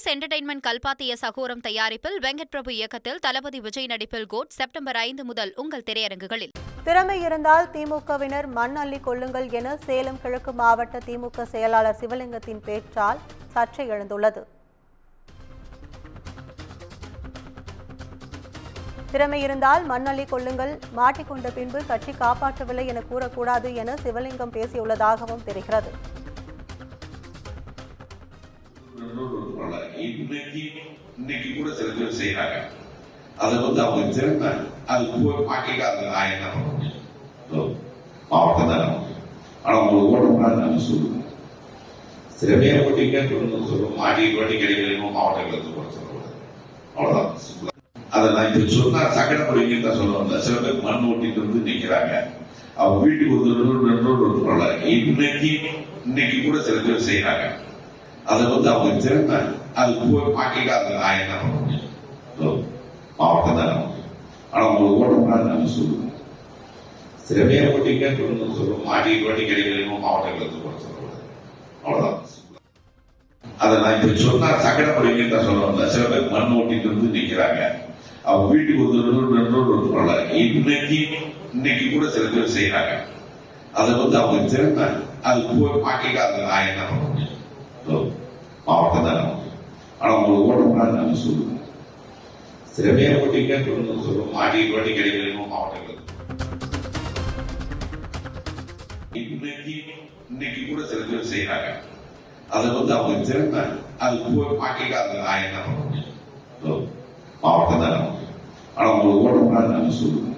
AGS entertainment கல்பாத்திய சகோரம் தயாரிப்பில் வெங்கட் பிரபு இயக்கத்தில் தளபதி விஜய் நடிப்பில் கோட் செப்டம்பர் ஐந்து முதல் உங்கள் திரையரங்குகளில். திறமை இருந்தால் திமுகவினர் மண் அள்ளி கொள்ளுங்கள் என சேலம் கிழக்கு மாவட்ட திமுக செயலாளர் சிவலிங்கத்தின் பேச்சால் சர்ச்சை எழுந்துள்ளது. திறமை இருந்தால் மண்ணள்ளி கொள்ளுங்கள் மாட்டிக்கொண்ட பின்பு கட்சி காப்பாற்றவில்லை என கூறக்கூடாது என சிவலிங்கம் பேசியுள்ளதாகவும் தெரிகிறது. இன்னைக்கு இன்னைக்கு கூட சில பேர் செய்யறாங்க அது வந்து அவங்க திறமை. அது போய் மாட்டிட்டு அதை நான் என்ன பண்ண முடியும்? மாவட்டம் தான்? ஆனா உங்களுக்கு ஓட்டக்கூடாது நம்ம சொல்லுவோம் சில பேர் ஓட்டிங்க சொல்லணும் சொல்லுவோம் மாட்டி வாட்டி கிடைக்கணும் மாவட்டங்களுக்கு போட சொல்லக்கூடாது அவ்வளவுதான். simple அதை நான் இப்ப சொன்னா சக்கரை முடியுங்கன்னு தான் சொல்ல வந்தேன் சில பேர் மண் ஓட்டிட்டு வந்து நிக்கிறாங்க. அவங்க வீட்டுக்கு ஒரு ரெண்டு ரெண்டு ஒரு இன்னைக்கு இன்னைக்கு கூட சில பேர் செய்யறாங்க அது வந்து அவங்க திறமை அது போய் மாட்டிட்டு அதை நான் என்ன பண்ண முடியும் மாவட்டம் தான் ஆனா உங்களுக்கு ஓட்டக்கூடாது நம்ம சொல்லுவோம் சில பேர் ஓட்டிங்க சொல்லணும் சொல்லுவோம் மாட்டிட்டு வாட்டி கிடைக்கணும் மாவட்டங்களுக்கு போட சொல்லக்கூடாது அவ்வளவுதான் அதை நான் இப்ப சொன்னா சக்கரை முடியுங்கன்னு தான் சொல்ல சில பேர் மண் ஓட்டிட்டு வந்து நிக்கிறாங்க அவங்க வீட்டுக்கு ஒரு ரெண்டு ரெண்டு ஒரு இன்னைக்கு இன்னைக்கு கூட சில பேர் செய்யறாங்க அதை வந்து அவங்க திறமை அது போய் மாட்டிட்டு அதை நான் என்ன பண்ண முடியும் இதோ, மாவட்டம் தான் நமக்கு ஆனா உங்களுக்கு நம்ம சொல்லுவோம். சில பேர் ஓட்டிங்க சொல்லணும் சொல்லுவோம். மாட்டிட்டு வாட்டி கிடைக்கணும் மாவட்டங்கள். இன்னைக்கு இன்னைக்கு கூட சில பேர் செய்யறாங்க அது வந்து அவங்க திறமை அது போய் மாட்டிட்டு நான் என்ன பண்ண முடியும்? மாவட்டம் தான்? ஆனா உங்களுக்கு ஓட்டக்கூடாது நம்ம சொல்லுவோம்.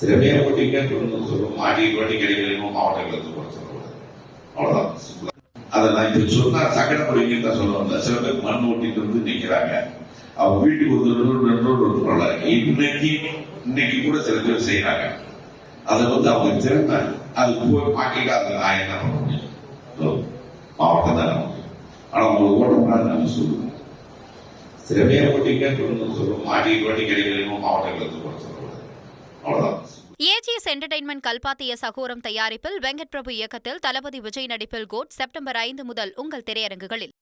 சில பேர் ஓட்டிங்க சொல்லணும் சொல்லுவோம். மாட்டிட்டு வாட்டி கிடைக்கணும் மாவட்டங்களுக்கு கூட சொல்லக்கூடாது அவ்வளவுதான். அதெல்லாம் அதை நான் இப்ப சொன்னா சக்கரை தான் சொல்ல வந்தேன் சில பேர் மண் ஓட்டிட்டு வந்து நிக்கிறாங்க. அவங்க வீட்டுக்கு ஒரு ரெண்டு ரெண்டு ஒரு பரவாயில்ல இன்னைக்கு இன்னைக்கு கூட சில பேர் செய்யறாங்க அதை வந்து அவங்க திறமை. அது போய் மாட்டிட்டு அதை நான் என்ன பண்ண முடியும்? மாவட்டம் தான். ஆனா உங்களுக்கு ஓட்டக்கூடாது நம்ம சொல்லுவோம். சில ஓட்டிங்க சொல்லுவோம். மாட்டி ஓட்டி கிடைக்கணும் மாவட்டங்களுக்கு போட சொல்லக்கூடாது அவ்வளவுதான். எஸ் என்டர்டைன்மெண்ட் கல்பாத்திய சகோரம் தயாரிப்பில் வெங்கட் பிரபு இயக்கத்தில் தளபதி விஜய் நடிப்பில் கோட் செப்டம்பர் ஐந்து முதல் உங்கள் திரையரங்குகளில்.